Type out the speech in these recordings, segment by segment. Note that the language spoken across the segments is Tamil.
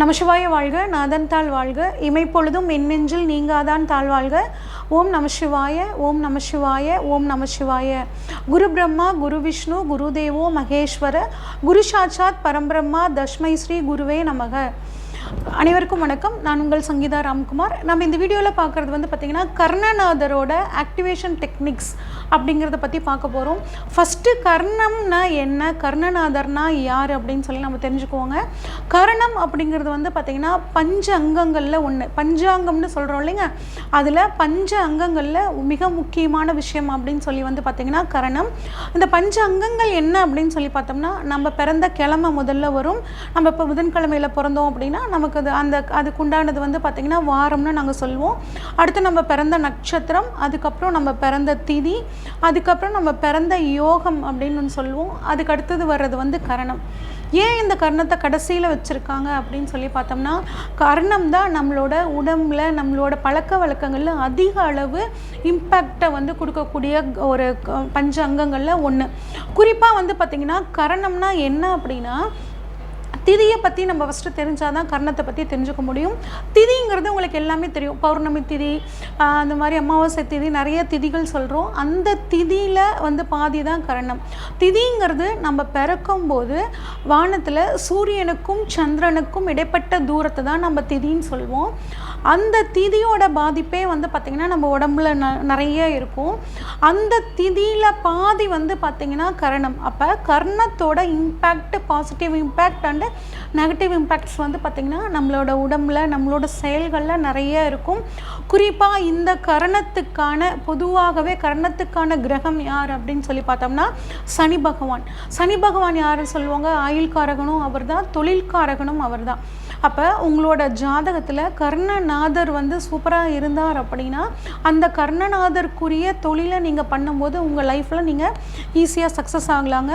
நமசிவாய வாழ்க நாதன் தாழ் வாழ்க. இமைப்பொழுதும் எண்ணெஞ்சில் நீங்காதான் தாழ் வாழ்க. ஓம் நமசிவாய ஓம் நமசிவாய ஓம் நமசிவாய. குரு பிரம்மா குரு விஷ்ணு குரு தேவோ மகேஸ்வர. குரு சாட்சாத் பரம்பிரம்மா தஷ்மை ஸ்ரீ குருவே நமக. அனைவருக்கும் வணக்கம். நான் உங்கள் சங்கீதா ராம்குமார். நம்ம இந்த வீடியோவில் பார்க்குறது வந்து பார்த்திங்கன்னா கர்ணநாதரோட ஆக்டிவேஷன் டெக்னிக்ஸ் அப்படிங்கிறத பற்றி பார்க்க போகிறோம் ஃபஸ்ட்டு கர்ணம்னா என்ன? கர்ணநாதர்னா யார்? அப்படின்னு சொல்லி நம்ம தெரிஞ்சுக்குவோங்க. கர்ணம் அப்படிங்கிறது வந்து பார்த்திங்கன்னா பஞ்ச அங்கங்களில் ஒன்று பஞ்சாங்கம்னு சொல்கிறோம் இல்லைங்க? அதில் பஞ்ச அங்கங்களில் மிக முக்கியமான விஷயம் அப்படின்னு சொல்லி வந்து பார்த்திங்கன்னா கரணம். இந்த பஞ்ச அங்கங்கள் என்ன அப்படின்னு சொல்லி பார்த்தோம்னா நம்ம பிறந்த கிழமை முதல்ல வரும். நம்ம இப்போ புதன்கிழமையில் பிறந்தோம் அப்படின்னா நமக்கு அது அந்த அதுக்கு உண்டானது வந்து பார்த்திங்கன்னா வாரம்னு நாங்கள் சொல்லுவோம். அடுத்து நம்ம பிறந்த நட்சத்திரம் அதுக்கப்புறம் நம்ம பிறந்த திதி அதுக்கப்புறம் நம்ம பிறந்த யோகம் அப்படின்னு ஒன்று சொல்லுவோம். அதுக்கு அடுத்தது வர்றது வந்து கரணம். ஏன் இந்த கர்ணத்தை கடைசியில் வச்சுருக்காங்க அப்படின்னு சொல்லி பார்த்தோம்னா கர்ணம் தான் நம்மளோட உடம்புல நம்மளோட பழக்க வழக்கங்களில் அதிக அளவு இம்பேக்டை வந்து கொடுக்கக்கூடிய ஒரு பஞ்ச அங்கங்களில் ஒன்று குறிப்பாக வந்து பார்த்திங்கன்னா கரணம்னா என்ன அப்படின்னா திதியை பற்றி நம்ம ஃபஸ்ட்டு தெரிஞ்சால் தான் கர்ணத்தை பற்றி தெரிஞ்சுக்க முடியும். திதிங்கிறது உங்களுக்கு எல்லாமே தெரியும். பௌர்ணமி திதி அந்த மாதிரி அமாவாசை திதி நிறைய திதிகள் சொல்கிறோம் அந்த திதியில் வந்து பாதி தான் கரணம். திதிங்கிறது நம்ம பிறக்கும்போது வானத்தில் சூரியனுக்கும் சந்திரனுக்கும் இடைப்பட்ட தூரத்தை தான் நம்ம திதின்னு சொல்லுவோம். அந்த திதியோட பாதிப்பே வந்து பார்த்திங்கன்னா நம்ம உடம்புல ந நிறைய இருக்கும். அந்த திதியில் பாதி வந்து பார்த்திங்கன்னா கரணம். அப்போ கர்ணத்தோட impact positive impact and negative impacts வந்து பார்த்திங்கன்னா நம்மளோட உடம்புல நம்மளோட செயல்களில் நிறைய இருக்கும். குறிப்பாக இந்த கரணத்துக்கான பொதுவாகவே கரணத்துக்கான கிரகம் யார் அப்படின்னு சொல்லி பார்த்தோம்னா சனி பகவான். சனி பகவான் யார் சொல்லுவாங்க? ஆயுள்காரகனும் அவர் தான் தொழில்காரகனும் அவர் தான் அப்போ உங்களோட ஜாதகத்தில் கர்ணநாதர் வந்து சூப்பராக இருந்தார் அப்படின்னா அந்த கர்ணநாதருக்குரிய தொழிலை நீங்கள் பண்ணும்போது உங்கள் லைஃப்பில் நீங்கள் ஈஸியாக சக்ஸஸ் ஆகலாங்க.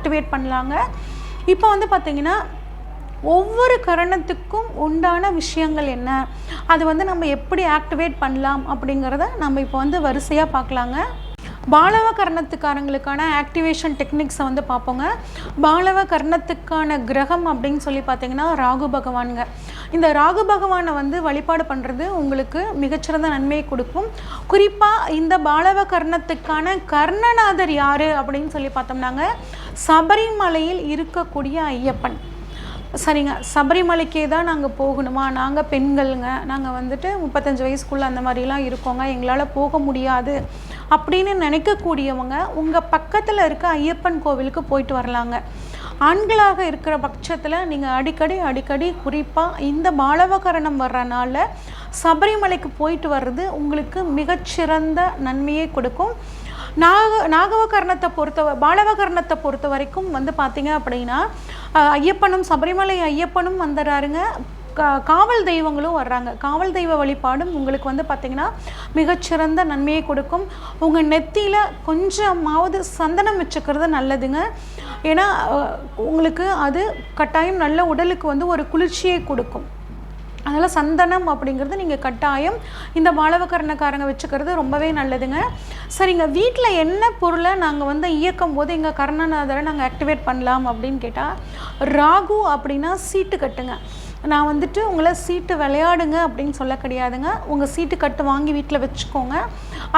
ஆக்டிவேட் பண்ணலாங்க. இப்போ வந்து பார்த்திங்கன்னா ஒவ்வொரு கரணத்துக்கும் உண்டான விஷயங்கள் என்ன? அது வந்து நம்ம எப்படி ஆக்டிவேட் பண்ணலாம் அப்படிங்கிறத நம்ம இப்போ வந்து வரிசையாக பார்க்கலாங்க. பாலவ கர்ணத்துக்காரங்களுக்கான ஆக்டிவேஷன் டெக்னிக்ஸை வந்து பார்ப்போங்க. பாலவ கர்ணத்துக்கான கிரகம் அப்படின்னு சொல்லி பார்த்தீங்கன்னா ராகு பகவானுங்க. இந்த ராகு பகவானை வந்து வழிபாடு பண்ணுறது உங்களுக்கு மிகச்சிறந்த நன்மையை கொடுக்கும். குறிப்பாக இந்த பாலவ கர்ணத்துக்கான கர்ணநாதர் யார் அப்படின்னு சொல்லி பார்த்தோம்னாங்க சபரிமலையில் இருக்கக்கூடிய ஐயப்பன். சரிங்க சபரிமலைக்கே தான் நாங்கள் போகணுமா? நாங்கள் பெண்கள்ங்க நாங்கள் வந்துட்டு முப்பத்தஞ்சு வயசுக்குள்ளே அந்த மாதிரிலாம் இருக்கோங்க எங்களால் போக முடியாது அப்படின்னு நினைக்கக்கூடியவங்க உங்கள் பக்கத்தில் இருக்க ஐயப்பன் கோவிலுக்கு போயிட்டு வரலாங்க. ஆண்களாக இருக்கிற பட்சத்தில் நீங்கள் அடிக்கடி அடிக்கடி குறிப்பாக இந்த பாலவகரணம் வர்றனால சபரிமலைக்கு போயிட்டு வர்றது உங்களுக்கு மிகச்சிறந்த நன்மையை கொடுக்கும். நாக நாகவகர்ணத்தை பொறுத்த பாலவகர்ணத்தை பொறுத்த வரைக்கும் வந்து பார்த்தீங்க அப்படின்னா ஐயப்பனும் சபரிமலை ஐயப்பனும் வந்துடுறாருங்க காவல் தெய்வங்களும் வர்றாங்க. காவல் தெய்வ வழிபாடும் உங்களுக்கு வந்து பார்த்திங்கன்னா மிகச்சிறந்த நன்மையை கொடுக்கும். உங்கள் நெத்தியில் கொஞ்சமாவது சந்தனம் வச்சுக்கிறது நல்லதுங்க. ஏன்னா உங்களுக்கு அது கட்டாயம் நல்ல உடலுக்கு வந்து ஒரு குளிர்ச்சியை கொடுக்கும். அதனால் சந்தனம் அப்படிங்கிறது நீங்கள் கட்டாயம் இந்த மாளவக்கரணக்காரங்க வச்சுக்கிறது ரொம்பவே நல்லதுங்க. சரிங்க வீட்டில் என்ன பொருளை நாங்கள் வந்து இயக்கும் போது எங்கள் கர்ணநாதரை நாங்கள் ஆக்டிவேட் பண்ணலாம் அப்படின்னு கேட்டால் ராகு அப்படின்னா சீட்டு கட்டுங்க. நான் வந்துட்டு உங்களை சீட்டு விளையாடுங்க அப்படின்னு சொல்ல கிடையாதுங்க. உங்கள் சீட்டு கட்டு வாங்கி வீட்டில் வச்சுக்கோங்க.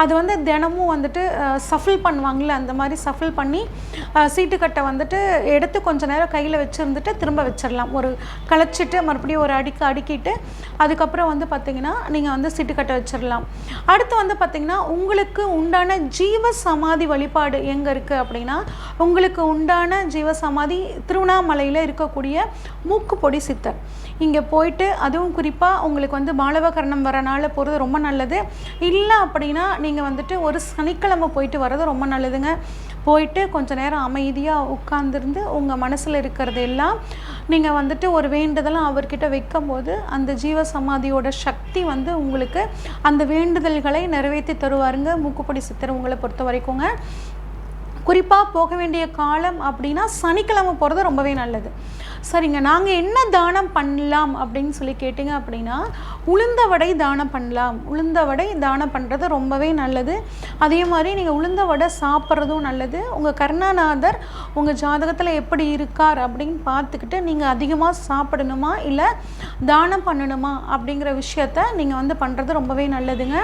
அது வந்து தினமும் வந்துட்டு சஃபில் பண்ணுவாங்கள்ல அந்த மாதிரி சஃபில் பண்ணி சீட்டு கட்டை வந்துட்டு எடுத்து கொஞ்ச நேரம் கையில் வச்சுருந்துட்டு திரும்ப வச்சிடலாம் ஒரு களைச்சிட்டு மறுபடியும் ஒரு அடிக்க அடுக்கிட்டு அதுக்கப்புறம் வந்து பார்த்திங்கன்னா நீங்கள் வந்து சீட்டு கட்டை வச்சிடலாம் அடுத்து வந்து பார்த்திங்கன்னா உங்களுக்கு உண்டான ஜீவ சமாதி வழிபாடு எங்கே இருக்குது அப்படின்னா உங்களுக்கு உண்டான ஜீவ சமாதி திருவண்ணாமலையில் இருக்கக்கூடிய மூக்குப்பொடி சித்தர். இங்கே போயிட்டு அதுவும் குறிப்பாக உங்களுக்கு வந்து பாலவகரணம் வரனால போகிறது ரொம்ப நல்லது. இல்லை அப்படின்னா நீங்கள் வந்துட்டு ஒரு சனிக்கிழமை போயிட்டு வர்றது ரொம்ப நல்லதுங்க. போயிட்டு கொஞ்ச நேரம் அமைதியாக உட்காந்துருந்து உங்கள் மனசில் இருக்கிறது எல்லாம் நீங்கள் வந்துட்டு ஒரு வேண்டுதலாம் அவர்கிட்ட வைக்கும்போது அந்த ஜீவ சமாதியோட சக்தி வந்து உங்களுக்கு அந்த வேண்டுதல்களை நிறைவேற்றி தருவாருங்க. மூக்குப்படி சித்தர் உங்களை பொறுத்த வரைக்குங்க. குறிப்பாக போக வேண்டிய காலம் அப்படின்னா சனிக்கிழமை போகிறது ரொம்பவே நல்லது. சரிங்க நாங்கள் என்ன தானம் பண்ணலாம் அப்படின்னு சொல்லி கேட்டிங்க அப்படின்னா உளுந்த வடை தானம் பண்ணலாம். உளுந்த வடை தானம் பண்ணுறது ரொம்பவே நல்லது. அதே மாதிரி நீங்கள் உளுந்த வடை சாப்பிட்றதும் நல்லது. உங்கள் கருணாநாதர் உங்கள் ஜாதகத்தில் எப்படி இருக்கார் அப்படின்னு பார்த்துக்கிட்டு நீங்கள் அதிகமாக சாப்பிடணுமா? இல்லை தானம் பண்ணணுமா? அப்படிங்கிற விஷயத்த நீங்கள் வந்து பண்ணுறது ரொம்பவே நல்லதுங்க.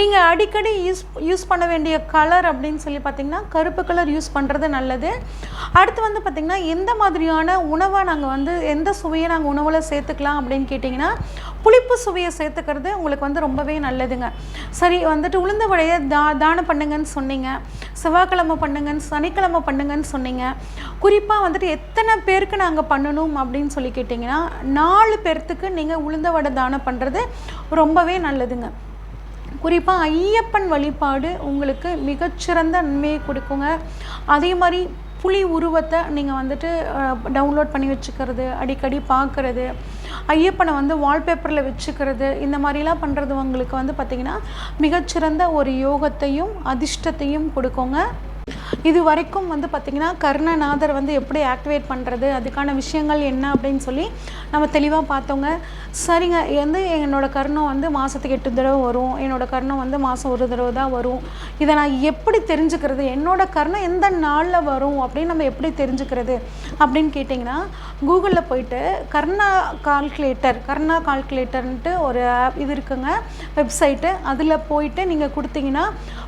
நீங்கள் அடிக்கடி யூஸ் யூஸ் பண்ண வேண்டிய கலர் அப்படின்னு சொல்லி பார்த்தீங்கன்னா கருப்பு கலர் யூஸ் பண்ணுறது நல்லது. அடுத்து வந்து பார்த்திங்கன்னா எந்த மாதிரியான உணவை நாங்கள் வந்து எந்த சுவையை நாங்கள் உணவில் சேர்த்துக்கலாம் அப்படின்னு கேட்டிங்கன்னா புளிப்பு சுவையை சேர்த்துக்கிறது உங்களுக்கு வந்து ரொம்பவே நல்லதுங்க. சரி வந்துட்டு உளுந்த வடையை தா தானம் பண்ணுங்கன்னு சொன்னீங்க. செவ்வாய்க்கிழமை பண்ணுங்கன்னு சனிக்கிழமை பண்ணுங்கன்னு சொன்னீங்க. குறிப்பாக வந்துட்டு எத்தனை பேருக்கு நாங்கள் பண்ணணும் அப்படின்னு சொல்லி கேட்டிங்கன்னா நாலு பேர்த்துக்கு நீங்கள் உளுந்த வடை தானம் பண்ணுறது ரொம்பவே நல்லதுங்க. குறிப்பாக ஐயப்பன் வழிபாடு உங்களுக்கு மிகச்சிறந்த நன்மையை கொடுக்குங்க. அதே மாதிரி புலி உருவத்தை நீங்கள் வந்துட்டு டவுன்லோட் பண்ணி வச்சுக்கிறது அடிக்கடி பார்க்குறது ஐயப்பனை வந்து வால்பேப்பரில் வச்சுக்கிறது இந்த மாதிரிலாம் பண்ணுறது உங்களுக்கு வந்து பார்த்திங்கன்னா மிகச்சிறந்த ஒரு யோகத்தையும் அதிர்ஷ்டத்தையும் கொடுக்குங்க. இது வரைக்கும் வந்து பார்த்திங்கன்னா கர்ணநாதர் வந்து எப்படி ஆக்டிவேட் பண்ணுறது அதுக்கான விஷயங்கள் என்ன அப்படின்னு சொல்லி நம்ம தெளிவாக பார்த்தோங்க. சரிங்க வந்து என்னோடய கர்ணம் வந்து மாதத்துக்கு எட்டு தடவை வரும் என்னோடய கர்ணம் வந்து மாதம் ஒரு தடவை தான் வரும். இதை நான் எப்படி தெரிஞ்சுக்கிறது என்னோடய கர்ணம் எந்த நாளில் வரும் அப்படின்னு நம்ம எப்படி தெரிஞ்சுக்கிறது அப்படின்னு கேட்டிங்கன்னா கூகுளில் போயிட்டு கர்ணா கால்குலேட்டர் கர்ணா கால்குலேட்டர்ன்ட்டு ஒரு ஆப் இது இருக்குங்க. வெப்சைட்டு அதில் போயிட்டு நீங்கள் கொடுத்தீங்கன்னா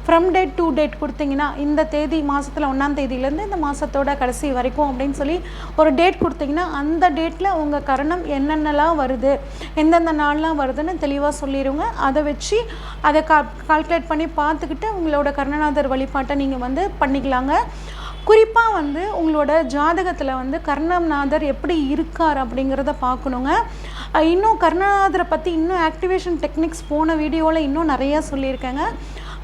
ஃப்ரம் டேட் டு டேட் கொடுத்தீங்கன்னா இந்த தேதி மாதத்தில் ஒன்றாம் தேதியிலேருந்து இந்த மாதத்தோட கடைசி வரைக்கும் அப்படின்னு சொல்லி ஒரு டேட் கொடுத்தீங்கன்னா அந்த டேட்டில் உங்கள் கரணம் என்னென்னலாம் வருது எந்தெந்த நாள்லாம் வருதுன்னு தெளிவாக சொல்லிடுங்க அதை வச்சு அதை கா கால்குலேட் பண்ணி பார்த்துக்கிட்டு உங்களோட கர்ணநாதர் வழிபாட்டை நீங்கள் வந்து பண்ணிக்கலாங்க. குறிப்பாக வந்து உங்களோட ஜாதகத்தில் வந்து கர்ணநாதர் எப்படி இருக்கார் அப்படிங்கிறத பார்க்கணுங்க. இன்னும் கர்ணநாதரை பற்றி இன்னும் ஆக்டிவேஷன் டெக்னிக்ஸ் போன வீடியோவில் இன்னும் நிறையா சொல்லியிருக்கேங்க.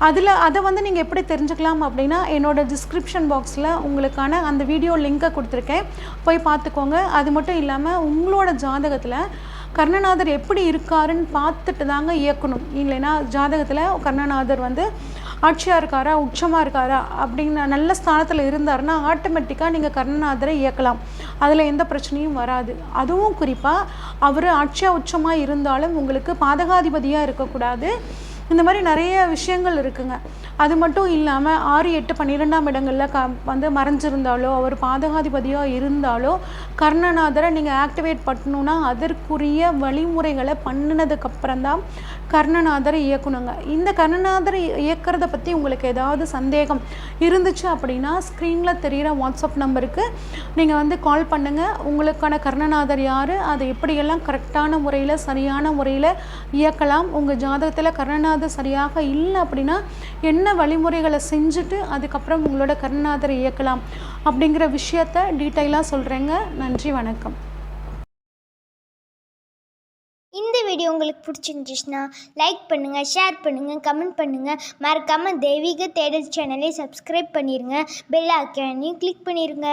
அதில் அதை வந்து நீங்கள் எப்படி தெரிஞ்சுக்கலாம் அப்படின்னா என்னோடய டிஸ்கிரிப்ஷன் பாக்ஸில் உங்களுக்கான அந்த வீடியோ லிங்க்கை கொடுத்துருக்கேன். போய் பார்த்துக்கோங்க. அது மட்டும் இல்லாமல் உங்களோட ஜாதகத்தில் கர்ணநாதர் எப்படி இருக்காருன்னு பார்த்துட்டு தாங்க இயக்கணும். இல்லைன்னா ஜாதகத்தில் கர்ணநாதர் வந்து ஆட்சியாக இருக்காரா உச்சமாக இருக்காரா அப்படிங்கிற நல்ல ஸ்தானத்தில் இருந்தாருன்னா ஆட்டோமேட்டிக்காக நீங்கள் கர்ணநாதரை இயக்கலாம். அதில் எந்த பிரச்சனையும் வராது. அதுவும் குறிப்பாக அவர் ஆட்சியாக உச்சமாக இருந்தாலும் உங்களுக்கு பாதகாதிபதியாக இருக்கக்கூடாது. இந்த மாதிரி நிறைய விஷயங்கள் இருக்குங்க. அது மட்டும் இல்லாமல் ஆறு எட்டு பன்னிரெண்டாம் இடங்களில் க வந்து மறைஞ்சிருந்தாலோ அவர் பாதகாதிபதியாக இருந்தாலோ கர்ணநாதரை நீங்கள் ஆக்டிவேட் பண்ணணுன்னா அதற்குரிய வழிமுறைகளை பண்ணினதுக்கப்புறம் தான் கர்ணநாதரை இயக்கணுங்க. இந்த கர்ணநாதரை இயக்கிறத பற்றி உங்களுக்கு ஏதாவது சந்தேகம் இருந்துச்சு அப்படின்னா ஸ்க்ரீனில் தெரிகிற வாட்ஸ்அப் நம்பருக்கு நீங்கள் வந்து கால் பண்ணுங்கள் உங்களுக்கான கர்ணநாதர் யார்? அதை எப்படியெல்லாம் கரெக்டான முறையில் சரியான முறையில் இயக்கலாம்? உங்கள் ஜாதகத்தில் கர்ணநாதர் சரியாக இல்லை அப்படின்னா என்ன வழிமுறைகளை செஞ்சுட்டு அதுக்கப்புறம் உங்களோட கருணாதரை இயக்கலாம் அப்படிங்கிற விஷயத்த டீட்டெயிலாக சொல்கிறேங்க நன்றி வணக்கம். இந்த வீடியோ உங்களுக்கு பிடிச்சிருந்துச்சுன்னா லைக் பண்ணுங்கள் ஷேர் பண்ணுங்கள் கமெண்ட் பண்ணுங்கள் மறக்காமல் தெய்வீக தேடல் சேனலை சப்ஸ்கிரைப் பண்ணிடுங்க பெல் ஐக்கானையும் கிளிக் பண்ணிடுங்க